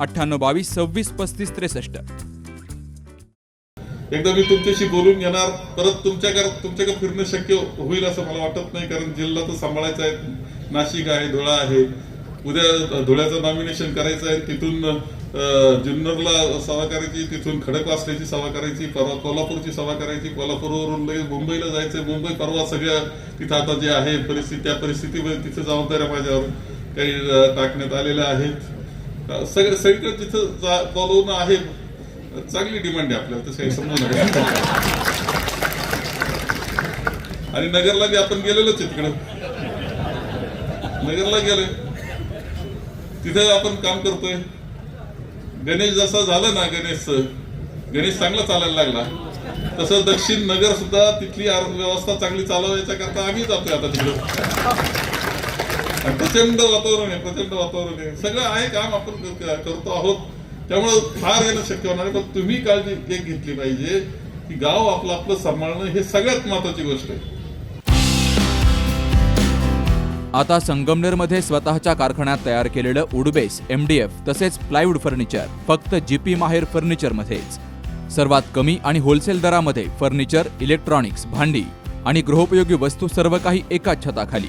अठ्ठ्याण्णव बावीस सव्वीस पस्तीस त्रेसष्ट. एकदा मी तुमच्याशी बोलून घेणार परत तुमच्याकडे तुमच्याकडे फिरणं शक्य होईल असं मला वाटत नाही कारण जिल्हा तर सांभाळायचा आहे नाशिक आहे धुळा आहे. उद्या धुळ्याचं नॉमिनेशन करायचं आहे तिथून जुन्नरला सभा करायची तिथून खडकवासल्याची सभा करायची परवा कोल्हापूरची सभा करायची कोल्हापूरवरून लगेच मुंबईला जायचं मुंबई परवा सगळ्या तिथं आता जे आहे परिस्थिती त्या परिस्थितीमध्ये तिथं जबाबदाऱ्या माझ्यावर काही टाकण्यात आलेल्या आहेत. सगळं सगळीकडे तिथं जा आहे. चांगली डिमांड आहे आपल्याला तसं काही समजू नका. आणि नगरला बी आपण गेलेलोच आहे तिकडं. नगरला गेलोय. तिथे आपण काम करतोय. गणेश जसा झालं ना गणेशचं गणेश चांगला चालायला लागला. तसं दक्षिण नगर सुद्धा तिथली अर्थव्यवस्था चांगली चालवायच्या करता आम्ही जातोय आता तिकडं. प्रचंड वातावरण आहे प्रचंड वातावरण आहे. सगळं आहे काम आपण करतो आहोत. त्यामुळं फार येणं शक्य होणार पण तुम्ही काळजी एक घेतली पाहिजे की गाव आपलं आपलं सांभाळणं हे सगळ्यात महत्वाची गोष्ट आहे. आता संगमनेरमध्ये स्वतःच्या कारखान्यात तयार केलेलं उडबेस एमडीएफ तसेच प्लायवूड फर्निचर फक्त जीपी माहेर फर्निचरमध्येच. सर्वात कमी आणि होलसेल दरामध्ये फर्निचर इलेक्ट्रॉनिक्स भांडी आणि गृहोपयोगी वस्तू सर्व काही एकाच छताखाली.